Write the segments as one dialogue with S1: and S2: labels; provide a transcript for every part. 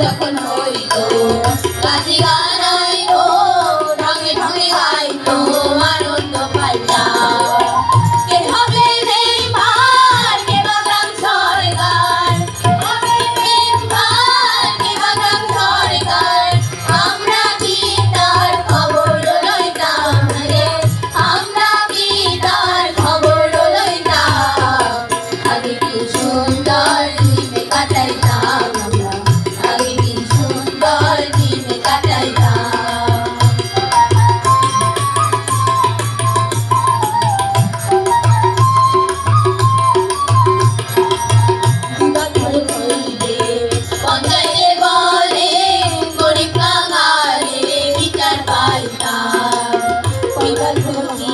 S1: যখন হইতো কাজী গানা Gracias.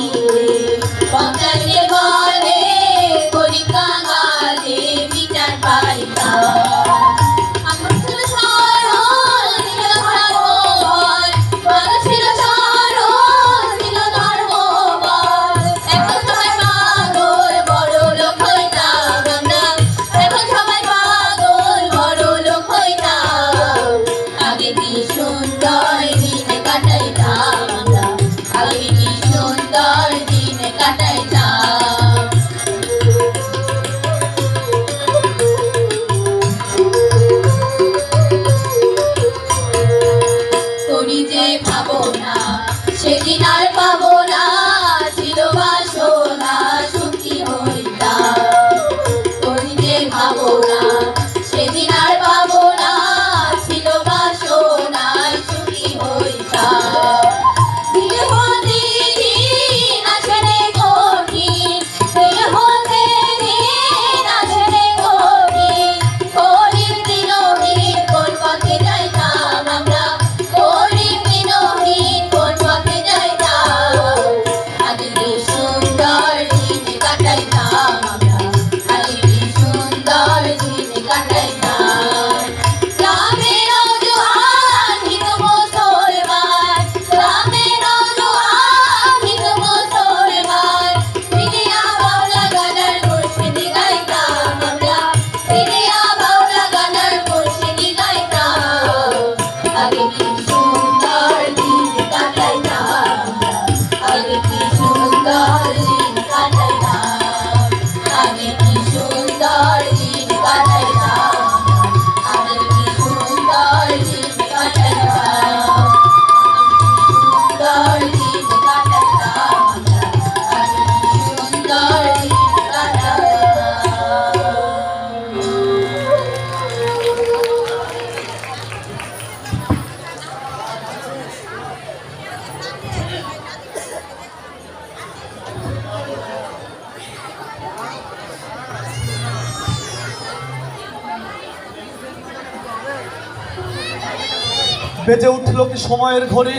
S2: বেজে উঠল কি সময়ের ঘড়ি?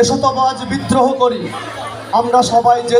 S2: এসো তো বিদ্রোহ করি। আমরা সবাই যে